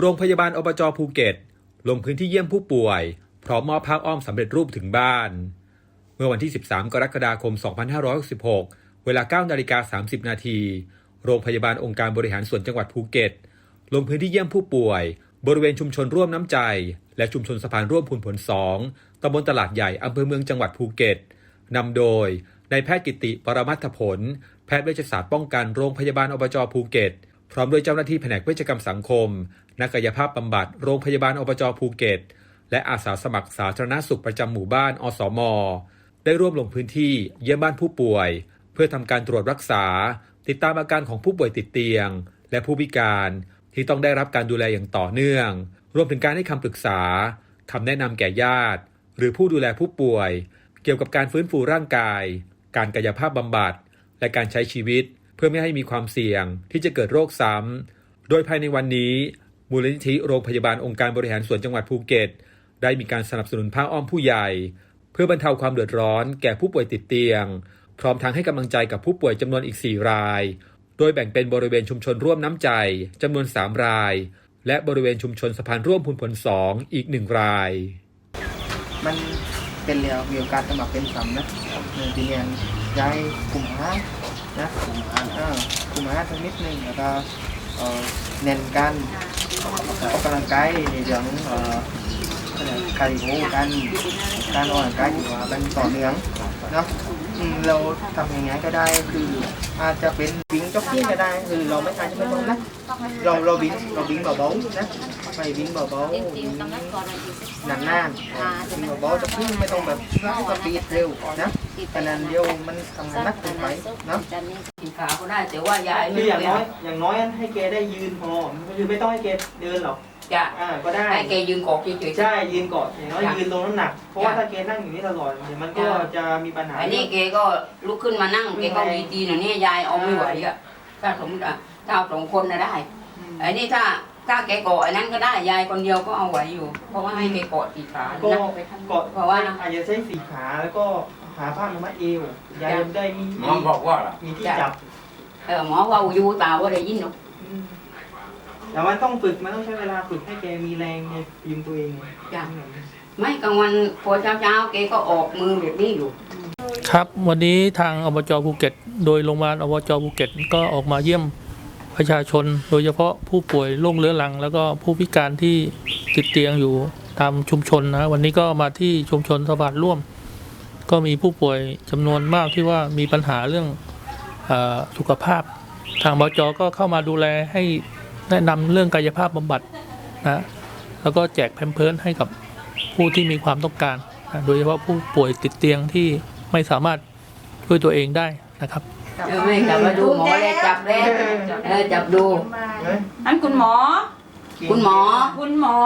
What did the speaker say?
โรงพยาบาลอบจภูเก็ต ลงพื้นที่เยี่ยมผู้ป่วย พร้อมมอบผ้าอ้อมสำเร็จรูปถึงบ้าน เมื่อวันที่ 13 กรกฎาคม 2566 เวลา 9 นาฬิกา 30 นาที โรงพยาบาลองค์การบริหารส่วนจังหวัดภูเก็ต ลงพื้นที่เยี่ยมผู้ป่วย บริเวณชุมชนร่วมน้ำใจ และชุมชนสะพานร่วมพูนผล 2ตำบลตลาดใหญ่อำเภอเมืองจังหวัดภูเก็ตนำโดยนายแพทย์กิติปรมัตถผล แพทย์เวชศาสตร์ป้องกันโรงพยาบาลอบจภูเก็ต พร้อมด้วยเจ้าหน้าที่แผนกเวชกรรมสังคม นักกายภาพบำบัด โรงพยาบาลอบจภูเก็ต และอาสาสมัครสาธารณสุขประจำหมู่บ้าน อสม ได้ร่วมลงพื้นที่เยี่ยมบ้านผู้ป่วย เพื่อทำการตรวจรักษา ติดตามอาการของผู้ป่วยติดเตียง และผู้พิการที่ต้องได้รับการดูแลอย่างต่อเนื่อง รวมถึงการให้คำปรึกษาคำแนะนำแก่ญาติ หรือผู้ดูแลผู้ป่วย เกี่ยวกับการฟื้นฟูร่างกาย การกายภาพบำบัด และการใช้ชีวิต พื่อไม่ให้มีความเสี่ยงที่จะเกิดโรคซ้ำ โดยภายในวันนี้ มูลนิธิโรงพยาบาลองค์การบริหารส่วนจังหวัดภูเก็ต ได้มีการสนับสนุนผ้าอ้อมผู้ใหญ่ เพื่อบรรเทาความเดือดร้อนแก่ผู้ป่วยติดเตียง พร้อมทั้งให้กำลังใจกับผู้ป่วยจำนวนอีก 4 ราย โดยแบ่งเป็นบริเวณชุมชนร่วมน้ำใจจำนวน 3 ราย และบริเวณชุมชนสะพานร่วมพูนผล2อีก1ราย มันเป็นเรียวมีโอกาสจะมาเป็นซ้ำนะเออทีเนี้ยย้ายกลุ่มห้า นะกลุ่มาเออกลุ่มห้าสักนิดนึงแล้วก็เอ่อเน้นการออกกำลังกายในเรื่องเอ่อคาร์ดิโอการการออกกำลังกายอยู่ว่าเป็นต่อเนื่อง เนาะอืมเราทำยังไงก็ได้คืออาจจะเป็นวิ่งจ็อกกิ้งก็ได้คือเราไม่อาจจะไม่ต้องนะเราเราวิ่งเราวิ่งเบาๆนะไปวิ่งเบาๆวิ่งนานๆถึงบอกว่าจะพึ่งไม่ต้องแบบสปีดเร็วนะขนาดเดียวมันทำงานนักเกินไปเนาะกินขาก็ได้แต่ว่ายายคืออย่างน้อยอย่างน้อยให้แกได้ยืนพอคือไม่ต้องให้แกเดินหรอก จะอ่าก็ได้ให้แกยืนเกาะเฉยๆ ใช่ยืนเกาะอย่างน้อยยืนลงน้ำหนัก เพราะว่าถ้าแกนั่งอยู่นี่ตลอดเดี๋ยวมันก็จะมีปัญหา อันนี้แกก็ลุกขึ้นมานั่งแกก็มีตีนอย่างนี้ยายเอาไม่ไหวอะถ้าสมมติอะถ้าเอาสองคนน่ะได้อืมอันนี้ถ้าถ้าแกเกาะอันนั้นก็ได้ยายคนเดียวก็เอาไหวอยู่ เพราะว่าให้แกเกาะสี่ขาก็นะเกาะเพราะว่า อาจจะใช้สี่ขาแล้วก็หาผ้ามามัดเอวยายจะได้มีหมอบอกว่าล่ะมีที่จับเออหมอว่าอยู่ตาว่าได้ยินหรอก อืม แต่มันต้องฝึกมันต้องใช้เวลาฝึกให้แกมีแรงในยิงตัวเองจ้ะ ไม่กลางวันพอเช้าเช้าๆแกก็ออกมือแบบนี้อยู่ ครับวันนี้ทางอบจภูเก็ต โดยโรงพยาบาลอบจภูเก็ตก็ออกมาเยี่ยมประชาชน โดยเฉพาะผู้ป่วยโรคเรื้อรัง แล้วก็ผู้พิการที่ติดเตียงอยู่ตามชุมชนนะวันนี้ก็มาที่ชุมชนสะพานร่วม ก็มีผู้ป่วยจำนวนมากที่ว่ามีปัญหาเรื่องเออสุขภาพ ทางบจก็เข้ามาดูแลให้ แนะนำเรื่องกายภาพบำบัดนะแล้วก็แจกแพมเพิร์สให้กับผู้ที่มีความต้องการนะโดยเฉพาะผู้ป่วยติดเตียงที่ไม่สามารถช่วยตัวเองได้นะครับเออไม่จับมาดูหมอเลยจับเลยเออจับดูเฮ้ยอันคุณหมอ คุณหมอคุณหมอ